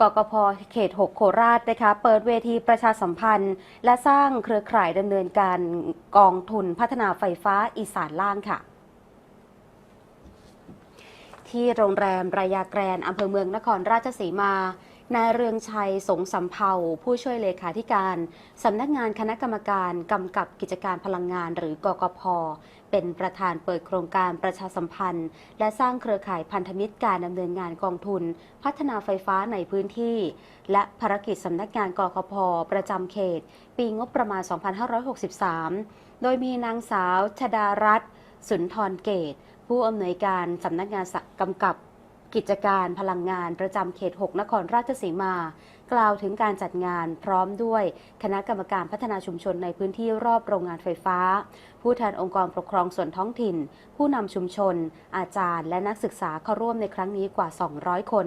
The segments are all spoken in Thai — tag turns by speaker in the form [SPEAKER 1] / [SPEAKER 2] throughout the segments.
[SPEAKER 1] กกพเขต 6 โคราชนะคะเปิดเวทีประชาสัมพันธ์ และสร้างเครือข่ายดำเนินการกองทุนพัฒนาไฟฟ้าอีสานล่างค่ะ ที่โรงแรมรายาแกรนอำเภอเมืองนครราชสีมา นายเรืองชัยสงสำเภาผู้ช่วยเลขาธิการ สำนักงานคณะกรรมการกำกับกิจการพลังงานหรือกกพ เป็นประธานเปิดโครงการประชาสัมพันธ์ และสร้างเครือข่ายพันธมิตรการดำเนินงานกองทุน พัฒนาไฟฟ้าในพื้นที่ และภารกิจสำนักงานกกพ ประจำเขต ปีงบประมาณ 2563 โดยมีนางสาวชดารัตน์สุนทรเกต ผู้อำนวยการสำนักงานกำกับ กิจการพลังงานประจำเขต 6 นครราชสีมา กล่าวถึงการจัดงานพร้อมด้วยคณะกรรมการพัฒนาชุมชนในพื้นที่รอบโรงงานไฟฟ้า ผู้แทนองค์กรปกครองส่วนท้องถิ่น ผู้นำชุมชน อาจารย์ และนักศึกษาเข้าร่วมในครั้งนี้กว่า 200 คน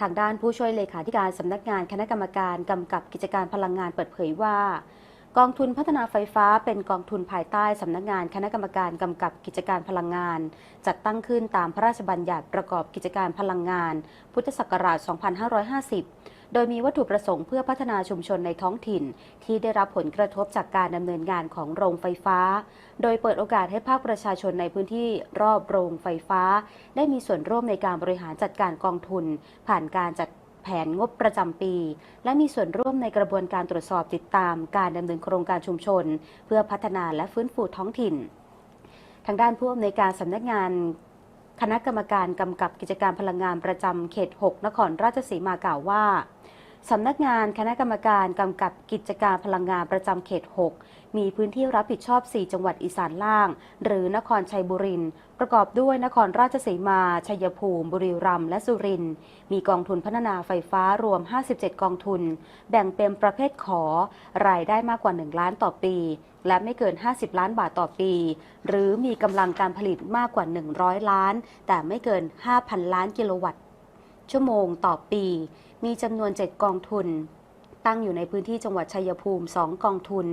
[SPEAKER 1] ทางด้านผู้ช่วยเลขาธิการสำนักงานคณะกรรมการกำกับกิจการพลังงานเปิดเผยว่า กองทุนพัฒนาไฟฟ้าเป็นกองทุนภายใต้สำนักงานคณะกรรมการกำกับกิจการพลังงาน จัดตั้งขึ้นตามพระราชบัญญัติประกอบกิจการพลังงาน พุทธศักราช 2550 โดยมีวัตถุประสงค์เพื่อพัฒนาชุมชนในท้องถิ่น ที่ได้รับผลกระทบจากการดำเนินงานของโรงไฟฟ้า โดยเปิดโอกาสให้ภาคประชาชนในพื้นที่รอบโรงไฟฟ้า ได้มีส่วนร่วมในการบริหารจัดการกองทุน ผ่านการจัด แผนงบประจำปี และมีส่วนร่วมในกระบวนการตรวจสอบติดตามการดำเนินโครงการชุมชน เพื่อพัฒนาและฟื้นฟูท้องถิ่น ทางด้านผู้อำนวยการสำนักงานคณะกรรมการกำกับกิจการพลังงานประจำเขต 6 นครราชสีมากล่าวว่า สำนักงานคณะกรรมการกำกับกิจการพลังงานประจำเขต 6 มีพื้นที่รับผิดชอบ 4 จังหวัดอีสานล่าง หรือนครชัยบุรีประกอบด้วยนครราชสีมา ชัยภูมิ บุรีรัมย์และสุรินทร์ มีกองทุนพัฒนาไฟฟ้ารวม 57 กองทุน แบ่งเป็นประเภทขอ รายได้มากกว่า 1 ล้านต่อปี และไม่เกิน 50 ล้านบาทต่อปี หรือมีกำลังการผลิตมากกว่า 100 ล้าน แต่ไม่เกิน 5,000 ล้านกิโลวัตต์ ชั่วโมงต่อปี มีจำนวน 7 กองทุน ตั้งอยู่ในพื้นที่จังหวัดชัยภูมิ 2 กองทุน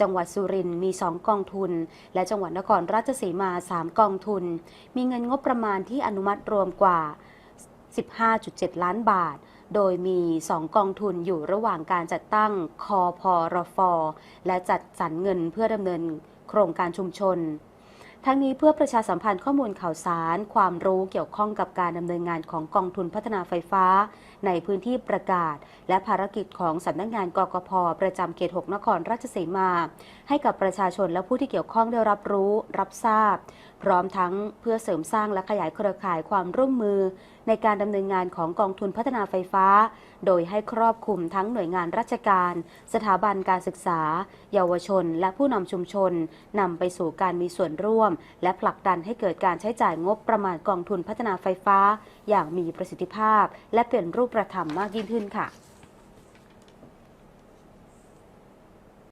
[SPEAKER 1] จังหวัดสุรินทร์มี 2 กองทุน และจังหวัดนครราชสีมา 3 กองทุน มีเงินงบประมาณที่อนุมัติรวมกว่า 15.7 ล้านบาทโดยมี 2 กองทุนอยู่ระหว่างการจัดตั้งคอพอรฟและจัดสรรเงินเพื่อดำเนินโครงการชุมชน ทั้งนี้เพื่อประชาสัมพันธ์ข้อมูลข่าวสาร ความรู้เกี่ยวข้องกับการดำเนินงานของกองทุนพัฒนาไฟฟ้า ในพื้นที่ประกาศ และภารกิจของสำนักงานกกพประจำเขต 6 นครราชสีมา ให้กับประชาชนและผู้ที่เกี่ยวข้องได้รับรู้ รับทราบพร้อมทั้งเพื่อเสริมสร้างและขยายเครือข่ายความร่วมมือ ในการดำเนินงานของกองทุนพัฒนาไฟฟ้า โดยให้ครอบคลุมทั้งหน่วยงานราชการ สถาบันการศึกษา เยาวชน และผู้นำชุมชนนำไปสู่การมีส่วนร่วม และผลักดันให้เกิดการใช้จ่ายงบประมาณกองทุนพัฒนาไฟฟ้า อย่างมีประสิทธิภาพ และเป็นรูปธรรมมากยิ่งขึ้นค่ะ